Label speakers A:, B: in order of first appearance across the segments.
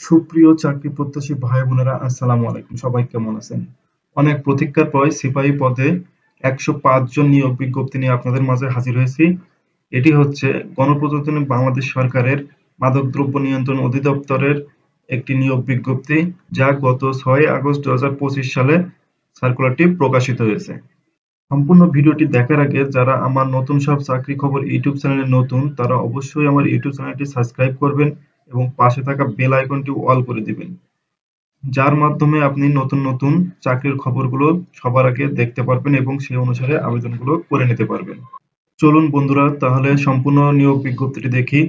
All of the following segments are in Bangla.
A: সুপ্রিয় চাকরি প্রত্যাশী ভাই বোনেরা, আসসালামু আলাইকুম। সবাই কেমন আছেন? অনেক প্রতীক্ষার পর সিপাহী পদে একশো পাঁচ জন নিয়োগ বিজ্ঞপ্তি নিয়ে আপনাদের মাঝে হাজির হয়েছি। এটি হচ্ছে গণপ্রজাতন্ত্রী বাংলাদেশ সরকারের মাদকদ্রব্য নিয়ন্ত্রণ অধিদপ্তরের একটি নিয়োগ বিজ্ঞপ্তি, যা গত ছয় আগস্ট দু হাজার পঁচিশ সালে সার্কুলারটি প্রকাশিত হয়েছে। সম্পূর্ণ ভিডিওটি দেখার আগে যারা আমার নতুন সব চাকরি খবর ইউটিউব চ্যানেলে নতুন, তারা অবশ্যই আমার ইউটিউব চ্যানেলটি সাবস্ক্রাইব করবেন। এবং পাশে থাকা বেল আইকনটি অল করে দিবেন। যার মাধ্যমে আপনি নতুন নতুন চাকরির খবরগুলো সবার আগে দেখতে পারবেন এবং সেই অনুসারে আবেদনগুলো করে নিতে পারবেন। চলুন বন্ধুরা, তাহলে সম্পূর্ণ নিয়োগ বিজ্ঞপ্তিটি দেখি।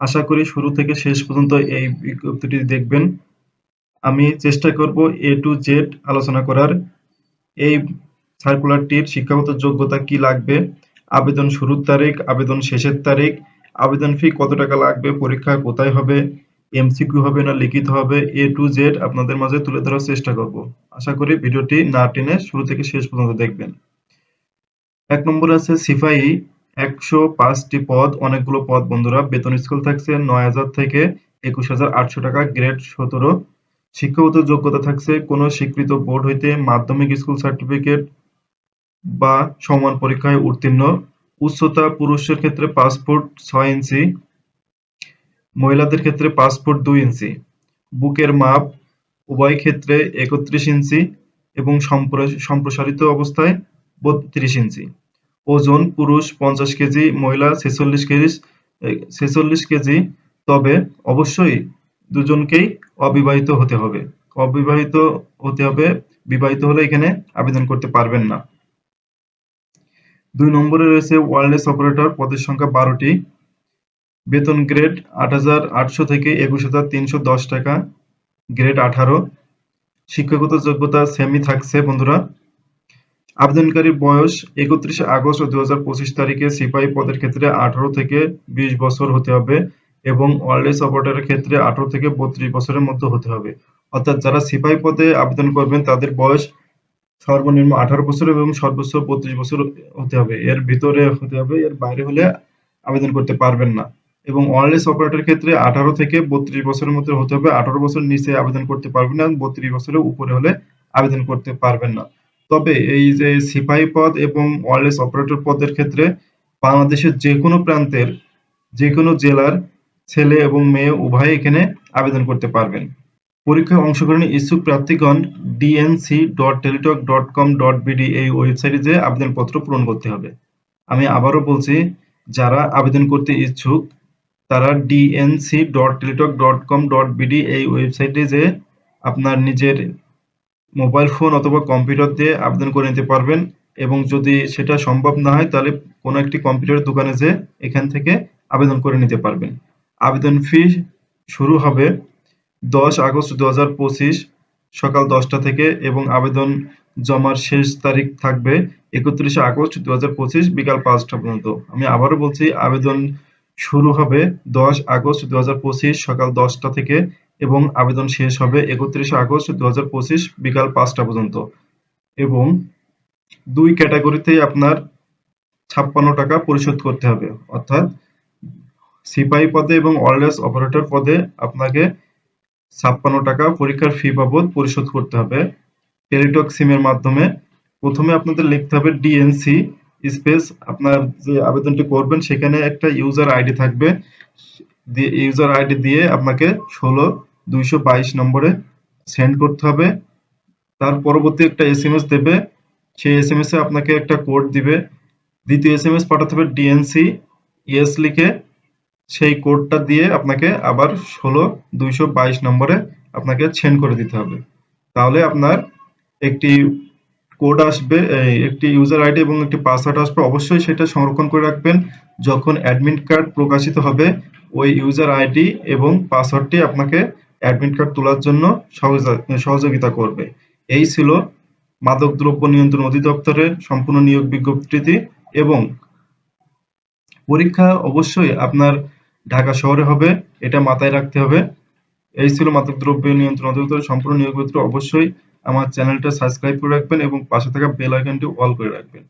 A: আশা করি শুরু থেকে শেষ পর্যন্ত এই বিজ্ঞপ্তিটি দেখবেন। আমি চেষ্টা করব এ টু জেড আলোচনা করার। এই সার্কুলারটির শিক্ষাগত যোগ্যতা কি লাগবে? আবেদন শুরুর তারিখ, আবেদন শেষের তারিখ আবেদন ফি কত টাকা লাগবে, পরীক্ষা কোথায় হবে এমসিকিউ হবে না লিখিত হবে এ টু জেড আপনাদের মাঝে তুলে ধরার চেষ্টা করব। আশা করি ভিডিওটি না টেনে শুরু থেকে শেষ পর্যন্ত দেখবেন। এক নম্বর আছে সিফাই একশো পাঁচটি পদ, অনেকগুলো পদ বন্ধুরা। বেতন স্কুল থাকছে নয় হাজার থেকে একুশ হাজার আটশো টাকা, গ্রেড সতেরো। শিক্ষাগত যোগ্যতা থাকছে কোনো স্বীকৃত বোর্ড হইতে মাধ্যমিক স্কুল সার্টিফিকেট বা সমান পরীক্ষায় উত্তীর্ণ। উচ্চতা পুরুষের ক্ষেত্রে ফুট ছয় ইঞ্চি, মহিলাদের ক্ষেত্রে ফুট দুই ইঞ্চি। বুকের মাপ উভয় ক্ষেত্রে একত্রিশ ইঞ্চি এবং সম্প্রসারিত অবস্থায় বত্রিশ ইঞ্চি। ওজন পুরুষ পঞ্চাশ কেজি, মহিলা ছেচল্লিশ কেজি ছেচল্লিশ কেজি। তবে অবশ্যই দুজনকেই অবিবাহিত হতে হবে। অবিবাহিত হতে হবে, বিবাহিত হলে এখানে আবেদন করতে পারবেন না। দুই নম্বরে রয়েছে ওয়ারলেস অপারেটর পদের সংখ্যা বারোটি। বেতন গ্রেড আট হাজার আটশো থেকে একুশ হাজার তিনশো দশ টাকা গ্রেড আঠারো। শিক্ষাগত যোগ্যতা সেমি থাকছে, বন্ধুরা। আবেদনকারীর বয়স একত্রিশে আগস্ট দু হাজার পঁচিশ তারিখে সিপাহী পদের ক্ষেত্রে আঠারো থেকে বিশ বছর হতে হবে এবং ওয়ারলেস অপারেটরের ক্ষেত্রে আঠারো থেকে বত্রিশ বছরের মধ্যে হতে হবে। অর্থাৎ যারা সিপাহী পদে আবেদন করবেন, তাদের বয়স সর্বনিম্ন আঠারো বছর এবং সর্বোচ্চ বত্রিশ বছর হতে হবে। এর ভিতরে হতে হবে, এর বাইরে হলে আবেদন করতে পারবেন না। এবং ওয়ারলেস অপারেটর ক্ষেত্রে আঠারো থেকে বত্রিশ বছরের মধ্যে হতে হবে। আঠারো বছর নিচে আবেদন করতে পারবেন না বত্রিশ বছরের উপরে হলে আবেদন করতে পারবেন না। তবে এই যে সিপাহী পদ এবং ওয়ারলেস অপারেটর পদের ক্ষেত্রে বাংলাদেশের যে কোনো প্রান্তের যে কোনো জেলার ছেলে এবং মেয়ে উভয় এখানে আবেদন করতে পারবেন। পরীক্ষায় অংশগ্রহণে ইচ্ছুক প্রার্থীগণ DNC dot Teletalk dot com dot BD এই ওয়েবসাইটে যে আবেদনপত্র পূরণ করতে হবে। আমি আবারও বলছি, যারা আবেদন করতে ইচ্ছুক, তারা DNC dot Teletalk dot com dot BD এই ওয়েবসাইটে যে আপনার নিজের মোবাইল ফোন অথবা কম্পিউটার দিয়ে আবেদন করে নিতে পারবেন এবং যদি সেটা সম্ভব না হয়, তাহলে কোনো একটি কম্পিউটার দোকানে যে এখান থেকে আবেদন করে নিতে পারবেন। আবেদন ফি শুরু হবে দশ আগস্ট দু হাজার পঁচিশ সকাল দশটা থেকে এবং আবেদন জমার শেষ তারিখ থাকবে একত্রিশে আগস্ট দু হাজার পঁচিশ বিকাল পাঁচটা পর্যন্ত। আমি আবারও বলছি, আবেদন শুরু হবে দশ আগস্ট দুহাজার পঁচিশ সকাল দশটা থেকে এবং আবেদন শেষ হবে একত্রিশে আগস্ট দুহাজার পঁচিশ বিকাল পাঁচটা পর্যন্ত। এবং দুই ক্যাটাগরিতেই আপনার ছাপ্পান্ন টাকা পরিশোধ করতে হবে। অর্থাৎ সিপাহী পদে এবং ওয়ারলেস অপারেটর পদে আপনাকে ছাপ্পান্ন টাকা পরীক্ষার ফি বাবদ পরিশোধ করতে হবে। টেলিটক সিমের মাধ্যমে প্রথমে আপনাদের লিখতে হবে ডিএনসি স্পেস আপনার যে আবেদনটি করবেন, সেখানে একটা ইউজার আইডি থাকবে। ইউজার আইডি দিয়ে আপনাকে ষোলো দুইশো বাইশ নম্বরে সেন্ড করতে হবে। তার পরবর্তী একটা এস এম এস দেবে। সেই এস এম এস এ আপনাকে একটা কোড দিবে। দ্বিতীয় এস এম এস পাঠাতে হবে ডিএনসি ইয়েস লিখে সেই কোডটা দিয়ে আপনাকে আবার ষোলো দুইশো বাইশ নম্বরে আপনাকে সেন্ড করে দিতে হবে। তাহলে আপনার একটি কোড আসবে একটি ইউজার আইডি এবং একটি পাসওয়ার্ড আসবে। অবশ্যই সেটা সংরক্ষণ করে রাখবেন। যখন অ্যাডমিট কার্ড প্রকাশিত হবে, ওই ইউজার আইডি এবং পাসওয়ার্ডটি আপনাকে অ্যাডমিট কার্ড তোলার জন্য সহযোগিতা করবে। এই ছিল মাদক দ্রব্য নিয়ন্ত্রণ অধিদপ্তরের সম্পূর্ণ নিয়োগ বিজ্ঞপ্তিটি এবং পরীক্ষা অবশ্যই আপনার ঢাকা শহরে হবে, এটা মাথায় রাখতে হবে। এই ছিল মাদক দ্রব্য নিয়ন্ত্রণ অধিদপ্তরের সম্পূর্ণ নিয়োগপত্র। অবশ্যই আমার চ্যানেলটা সাবস্ক্রাইব করে রাখবেন এবং পাশে থাকা বেল আইকনটি অল করে রাখবেন।